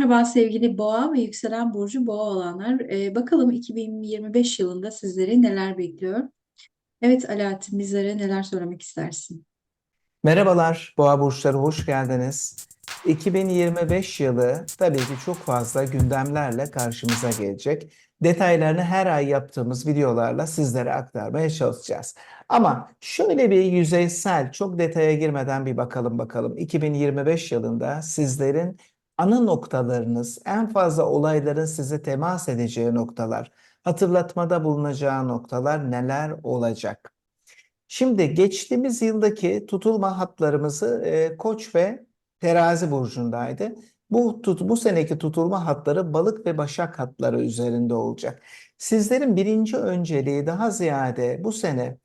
Merhaba sevgili Boğa ve yükselen burcu Boğa olanlar. Ee, bakalım 2025 yılında sizleri neler bekliyor? Evet Alaaddin bizlere neler söylemek istersin? Merhabalar Boğa burçları hoş geldiniz. 2025 yılı tabii ki çok fazla gündemlerle karşımıza gelecek. Detaylarını her ay yaptığımız videolarla sizlere aktarmaya çalışacağız. Ama şöyle bir yüzeysel, çok detaya girmeden bir bakalım bakalım. 2025 yılında sizlerin ana noktalarınız, en fazla olayların size temas edeceği noktalar, hatırlatmada bulunacağı noktalar neler olacak? Şimdi geçtiğimiz yıldaki tutulma hatlarımızı e, Koç ve Terazi burcundaydı. Bu tut, bu seneki tutulma hatları Balık ve Başak hatları üzerinde olacak. Sizlerin birinci önceliği daha ziyade bu sene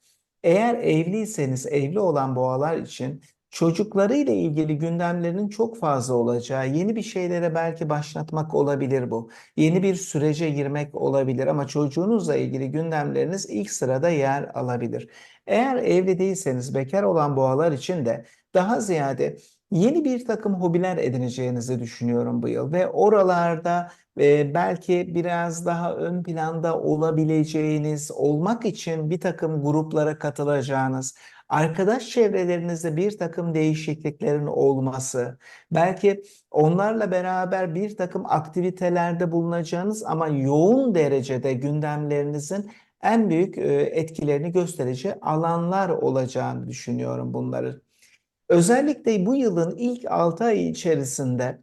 eğer evliyseniz evli olan boğalar için çocuklarıyla ilgili gündemlerinin çok fazla olacağı, yeni bir şeylere belki başlatmak olabilir bu. Yeni bir sürece girmek olabilir ama çocuğunuzla ilgili gündemleriniz ilk sırada yer alabilir. Eğer evli değilseniz bekar olan boğalar için de daha ziyade yeni bir takım hobiler edineceğinizi düşünüyorum bu yıl ve oralarda e, belki biraz daha ön planda olabileceğiniz, olmak için bir takım gruplara katılacağınız, arkadaş çevrelerinizde bir takım değişikliklerin olması, belki onlarla beraber bir takım aktivitelerde bulunacağınız ama yoğun derecede gündemlerinizin en büyük e, etkilerini göstereceği alanlar olacağını düşünüyorum bunları. Özellikle bu yılın ilk 6 ay içerisinde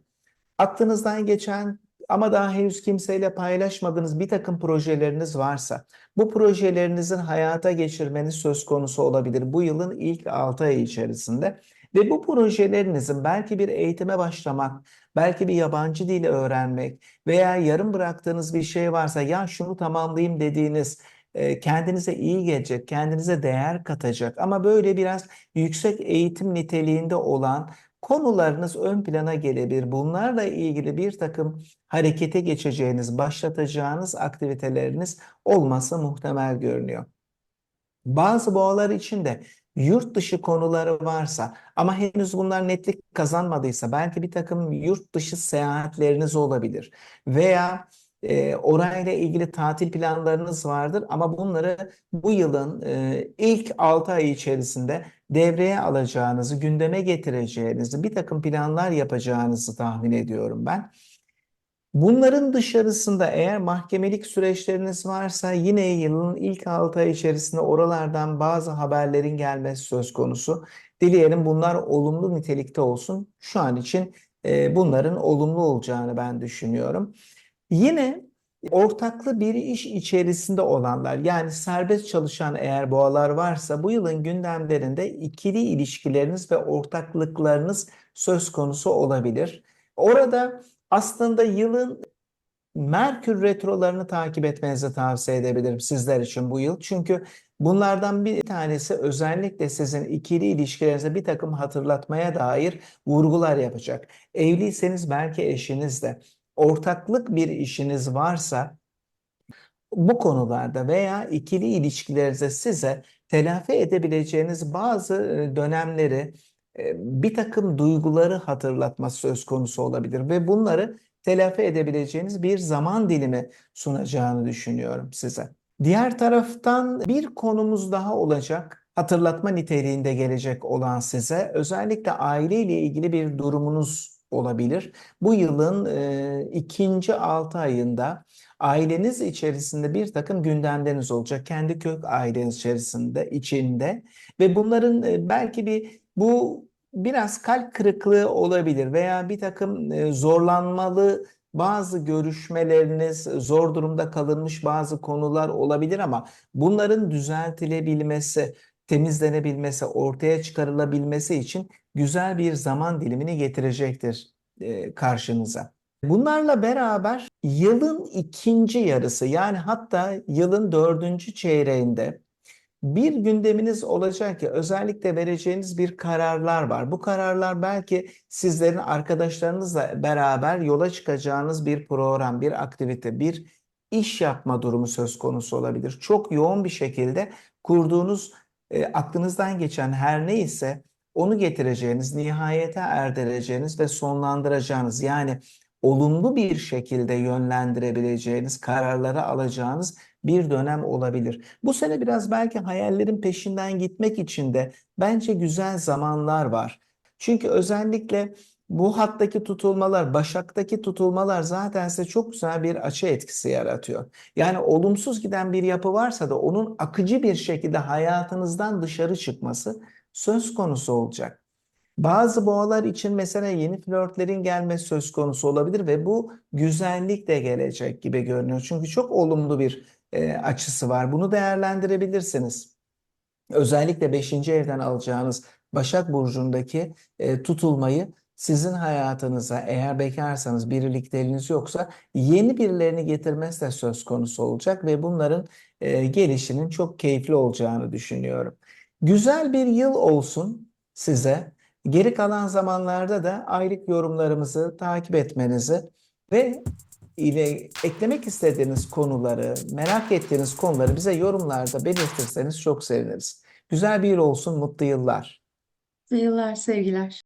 aklınızdan geçen ama daha henüz kimseyle paylaşmadığınız bir takım projeleriniz varsa bu projelerinizin hayata geçirmeniz söz konusu olabilir bu yılın ilk 6 ay içerisinde. Ve bu projelerinizin belki bir eğitime başlamak, belki bir yabancı dil öğrenmek veya yarım bıraktığınız bir şey varsa ya şunu tamamlayayım dediğiniz kendinize iyi gelecek, kendinize değer katacak ama böyle biraz yüksek eğitim niteliğinde olan konularınız ön plana gelebilir. Bunlarla ilgili bir takım harekete geçeceğiniz, başlatacağınız aktiviteleriniz olması muhtemel görünüyor. Bazı boğalar için de yurt dışı konuları varsa ama henüz bunlar netlik kazanmadıysa belki bir takım yurt dışı seyahatleriniz olabilir veya e, orayla ilgili tatil planlarınız vardır ama bunları bu yılın e, ilk 6 ay içerisinde devreye alacağınızı, gündeme getireceğinizi, bir takım planlar yapacağınızı tahmin ediyorum ben. Bunların dışarısında eğer mahkemelik süreçleriniz varsa yine yılın ilk 6 ay içerisinde oralardan bazı haberlerin gelmesi söz konusu. Dileyelim bunlar olumlu nitelikte olsun. Şu an için e, bunların olumlu olacağını ben düşünüyorum. Yine ortaklı bir iş içerisinde olanlar yani serbest çalışan eğer boğalar varsa bu yılın gündemlerinde ikili ilişkileriniz ve ortaklıklarınız söz konusu olabilir. Orada aslında yılın Merkür retrolarını takip etmenizi tavsiye edebilirim sizler için bu yıl. Çünkü bunlardan bir tanesi özellikle sizin ikili ilişkilerinize bir takım hatırlatmaya dair vurgular yapacak. Evliyseniz belki eşinizle ortaklık bir işiniz varsa bu konularda veya ikili ilişkilerinizde size telafi edebileceğiniz bazı e, dönemleri e, bir takım duyguları hatırlatması söz konusu olabilir ve bunları telafi edebileceğiniz bir zaman dilimi sunacağını düşünüyorum size. Diğer taraftan bir konumuz daha olacak. Hatırlatma niteliğinde gelecek olan size özellikle aile ile ilgili bir durumunuz olabilir. Bu yılın e, ikinci altı ayında aileniz içerisinde bir takım gündemleriniz olacak. Kendi kök aileniz içerisinde, içinde ve bunların e, belki bir bu biraz kalp kırıklığı olabilir veya bir takım e, zorlanmalı bazı görüşmeleriniz, zor durumda kalınmış bazı konular olabilir ama bunların düzeltilebilmesi, temizlenebilmesi, ortaya çıkarılabilmesi için güzel bir zaman dilimini getirecektir e, karşınıza. Bunlarla beraber yılın ikinci yarısı yani hatta yılın dördüncü çeyreğinde bir gündeminiz olacak ki özellikle vereceğiniz bir kararlar var. Bu kararlar belki sizlerin arkadaşlarınızla beraber yola çıkacağınız bir program, bir aktivite, bir iş yapma durumu söz konusu olabilir. Çok yoğun bir şekilde kurduğunuz e, aklınızdan geçen her neyse onu getireceğiniz, nihayete erdireceğiniz ve sonlandıracağınız yani olumlu bir şekilde yönlendirebileceğiniz, kararları alacağınız bir dönem olabilir. Bu sene biraz belki hayallerin peşinden gitmek için de bence güzel zamanlar var. Çünkü özellikle bu hattaki tutulmalar, Başak'taki tutulmalar zaten size çok güzel bir açı etkisi yaratıyor. Yani olumsuz giden bir yapı varsa da onun akıcı bir şekilde hayatınızdan dışarı çıkması söz konusu olacak. Bazı boğalar için mesela yeni flörtlerin gelmesi söz konusu olabilir ve bu güzellik de gelecek gibi görünüyor. Çünkü çok olumlu bir e, açısı var. Bunu değerlendirebilirsiniz. Özellikle 5. evden alacağınız Başak Burcu'ndaki e, tutulmayı sizin hayatınıza eğer bekarsanız birlikleriniz yoksa yeni birilerini getirmesi de söz konusu olacak ve bunların e, gelişinin çok keyifli olacağını düşünüyorum. Güzel bir yıl olsun size. Geri kalan zamanlarda da aylık yorumlarımızı takip etmenizi ve ile eklemek istediğiniz konuları, merak ettiğiniz konuları bize yorumlarda belirtirseniz çok seviniriz. Güzel bir yıl olsun, mutlu yıllar. Yıllar sevgiler.